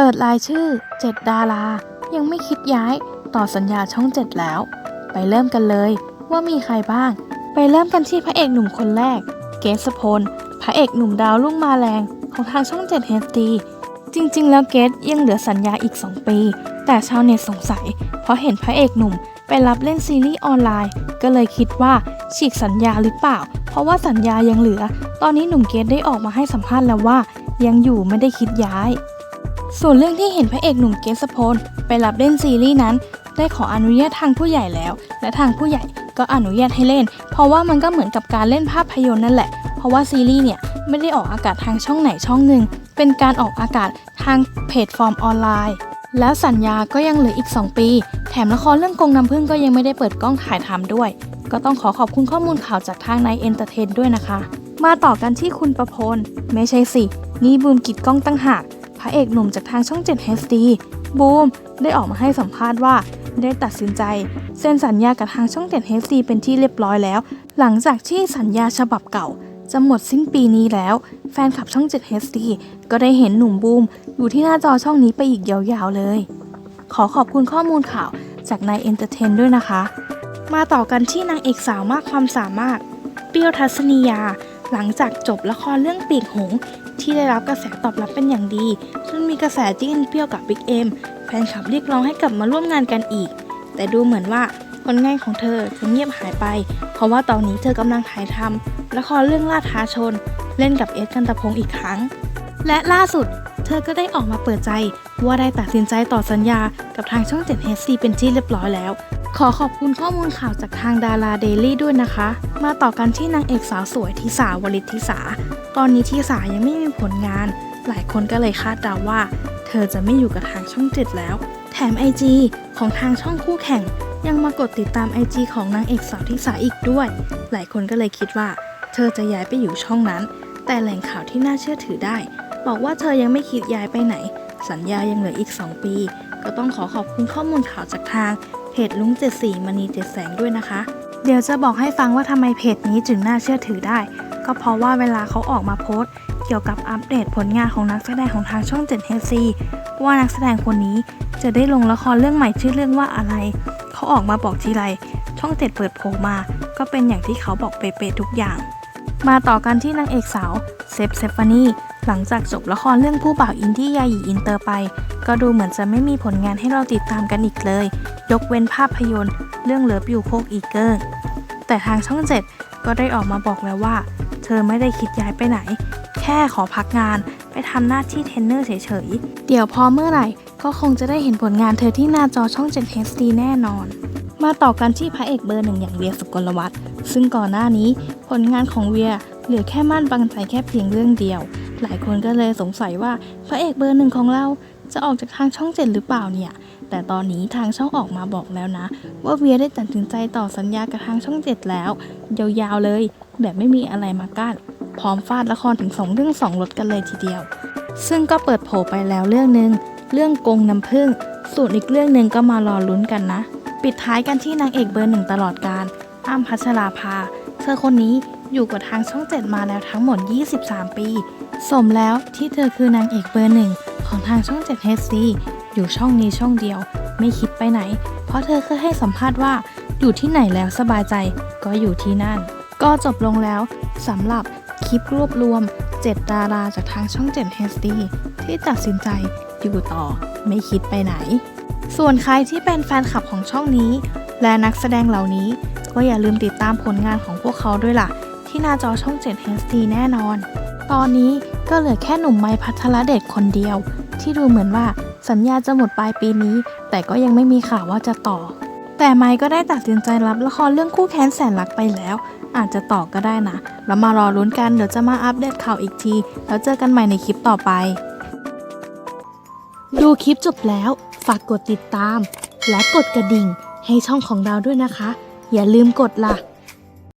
เปิดรายชื่อ 7 ดารา ยังไม่คิดย้ายต่อสัญญาช่อง 7 แล้ว ไปเริ่มกันเลยว่ามีใครบ้าง ไปเริ่มกันที่พระเอกหนุ่มคนแรก เกสพล พระเอกหนุ่มดาวรุ่งมาแรงของทางช่อง 7 HD จริงๆ แล้วเกสยังเหลือสัญญาอีก 2 ปี แต่ชาวเน็ตสงสัย เพราะเห็นพระเอกหนุ่มไปรับเล่นซีรีส์ออนไลน์ ก็เลยคิดว่าฉีกสัญญาหรือเปล่า เพราะว่าสัญญายังเหลือ ตอนนี้หนุ่มเกสได้ออกมาให้สัมภาษณ์แล้วว่า ยังอยู่ไม่ได้คิดย้าย ส่วนเรื่องที่เห็นพระเอกหนุ่มเกสพลไปรับเล่นซีรีส์นั้น ได้ขออนุญาตทางผู้ใหญ่แล้ว และทางผู้ใหญ่ก็อนุญาตให้เล่น เพราะว่ามันก็เหมือนกับการเล่นภาพยนตร์นั่นแหละ เพราะว่าซีรีส์เนี่ยไม่ได้ออกอากาศทางช่องไหนช่องหนึ่ง เป็นการออกอากาศทางเพจฟอร์มออนไลน์ แล้วสัญญาก็ยังเหลืออีก 2 ปี แถมละครเรื่องกงน้ำพึ่งก็ยังไม่ได้เปิดกล้องถ่ายทำด้วย ก็ต้องขอขอบคุณข้อมูลข่าวจากทางในเอนเตอร์เทนด้วยนะคะ มาต่อกันที่คุณประพล ไม่ใช่สิ นี่บูมกิดกล้องตั้งหาก พระเอกหนุ่มจากทางช่อง 7 HD บูม ได้ออกมาให้สัมภาษณ์ว่า ได้ตัดสินใจเซ็นสัญญากับทางช่อง 7 HD เป็นที่เรียบร้อยแล้ว หลังจากที่สัญญาฉบับเก่า จะหมดสิ้นปีนี้แล้ว แฟนคลับช่อง 7 HD ก็ได้เห็นหนุ่มบูม อยู่ที่หน้าจอช่องนี้ไปอีกยาวๆเลย ขอขอบคุณข้อมูลข่าวจากนายเอนเตอร์เทนด้วยนะคะ มาต่อกันที่นางเอกสาวมากความสามารถ เปรี้ยวทัศนียา หลังจากจบละครเรื่องปีกหงส์ที่ได้รับกระแสตอบรับเป็นอย่างดีจนมีกระแสจิ้นเปรี้ยวกับบิ๊กเอ็มแฟนคลับเรียกร้องให้กลับมาร่วมงานกันอีก แต่ดูเหมือนว่าผลงานของเธอจะเงียบหายไป เพราะว่าตอนนี้เธอกำลังถ่ายทำละครเรื่องล่าท้าชน เล่นกับเอสกันตะพงศ์อีกครั้ง และล่าสุด เธอก็ได้ออกมาเปิดใจ ว่าได้ตัดสินใจต่อสัญญากับทางช่อง 7 HD เป็นที่เรียบร้อยแล้ว ขอขอบคุณข้อมูลข่าวจากทางดาราเดลี่ด้วยนะคะ มาต่อกันที่นางเอกสาวสวยทิสาวลิตทิสา ตอนนี้ทิสายังไม่มีผลงาน หลายคนก็เลยคาดเดาว่า เธอจะไม่อยู่กับทางช่อง 7 แล้ว แถม IG ของทางช่องคู่แข่ง ยังมากดติดตาม IG ของนางเอกสาวทิสาอีกด้วย หลายคนก็เลยคิดว่า เธอจะย้ายไปอยู่ช่องนั้น แต่แหล่งข่าวที่น่าเชื่อถือได้ บอกว่าเธอยังไม่คิดย้ายไปไหน สัญญายังเหลืออีก 2 ปี ก็ต้องขอขอบคุณข้อมูลข่าวจากทาง เพจลุงเจ็ดสีมณีเจ็ดแสงด้วยนะคะ เดี๋ยวจะบอกให้ฟังว่าทำไมเพจนี้จึงน่าเชื่อถือได้ ก็เพราะว่าเวลาเขาออกมาโพสต์ เกี่ยวกับอัปเดตผลงานของนักแสดงของทางช่อง7 h c ว่านักแสดงคนนี้จะได้ลงละครเรื่องใหม่ชื่อเรื่องว่าอะไร เขาออกมาบอกทีไร ช่อง7เปิดโผลมา ก็เป็นอย่างที่เขาบอกเป๊ะๆทุกอย่าง มาต่อกันที่นางเอกสาวเซฟเซฟานีหลังจากจบละครเรื่องผู้บ่าวอินดี้ยาหยีอินเตอร์ไป ก็ดูเหมือนจะไม่มีผลงานให้เราติดตามกันอีกเลย ยกเว้นภาพยนตร์ เรื่องเลิฟอยู่โคกอีเกิลแต่ทางช่องเจ็ดก็ได้ออกมาบอกแล้วว่า เธอไม่ได้คิดย้ายไปไหน แค่ขอพักงานไปทำหน้าที่เทนเนอร์เฉยๆ เดี๋ยวพอเมื่อไหร่ก็คงจะได้เห็นผลงานเธอที่หน้าจอช่อง 7 HD แน่นอน มาต่อกันที่พระเอกเบอร์หนึ่งอย่างเวียสุกลวัฒน์ซึ่งก่อนหน้านี้ผลงานของเวียเหลือแค่มั่นบังใจแค่เพียงเรื่องเดียว หลายคนก็เลยสงสัยว่าพระเอกเบอร์หนึ่งของเราจะออกจากทางช่องเจ็ดหรือเปล่าเนี่ย แต่ตอนนี้ทางช่องออกมาบอกแล้วนะ ว่าเวียได้ตัดสินใจต่อสัญญากับทางช่องเจ็ดแล้ว ยาวๆเลย แบบไม่มีอะไรมากั้นพร้อมฟาดละครถึงสองเรื่องสองรถกันเลยทีเดียว ซึ่งก็เปิดโผไปแล้วเรื่องหนึ่งเรื่องกงน้ำผึ้งส่วนอีกเรื่องหนึ่งก็มารอลุ้นกันนะ ปิดท้ายกันที่นางเอกเบอร์หนึ่งตลอดการอ้ำพัชราภา เธอคนนี้อยู่กับทางช่องเจ็ดมาแล้วทั้งหมด 23 ปี สมแล้วที่เธอคือนางเอกเบอร์หนึ่งของทางช่อง7 HD อยู่ช่องนี้ช่องเดียว ไม่คิดไปไหน เพราะเธอเคยให้สัมภาษณ์ว่าอยู่ที่ไหนแล้วสบายใจก็อยู่ที่นั่น ก็จบลงแล้วสำหรับคลิปรวบรวม 7 ดาราจากทางช่อง7 HD ที่ตัดสินใจอยู่ต่อไม่คิดไปไหน ส่วนใครที่เป็นแฟนคลับของช่องนี้ และนักแสดงเหล่านี้ ก็อย่าลืมติดตามผลงานของพวกเขาด้วยล่ะ ที่หน้าจอช่อง 7 HD แน่นอน ตอนนี้ก็เหลือแค่หนุ่มไม้พัทรเดชคนเดียว ที่ดูเหมือนว่าสัญญาจะหมดปลายปีนี้ แต่ก็ยังไม่มีข่าวว่าจะต่อ แต่ไม้ก็ได้ตัดสินใจรับละครเรื่องคู่แค้นแสนรักไปแล้ว อาจจะต่อก็ได้นะแล้วมารอลุ้นกันเดี๋ยวจะมาอัปเดตข่าวอีกที แล้วเจอกันใหม่ในคลิปต่อไป ดูคลิปจบแล้ว ฝากกดติดตาม และกดกระดิ่งให้ช่องของเราด้วยนะคะ อย่าลืมกดล่ะ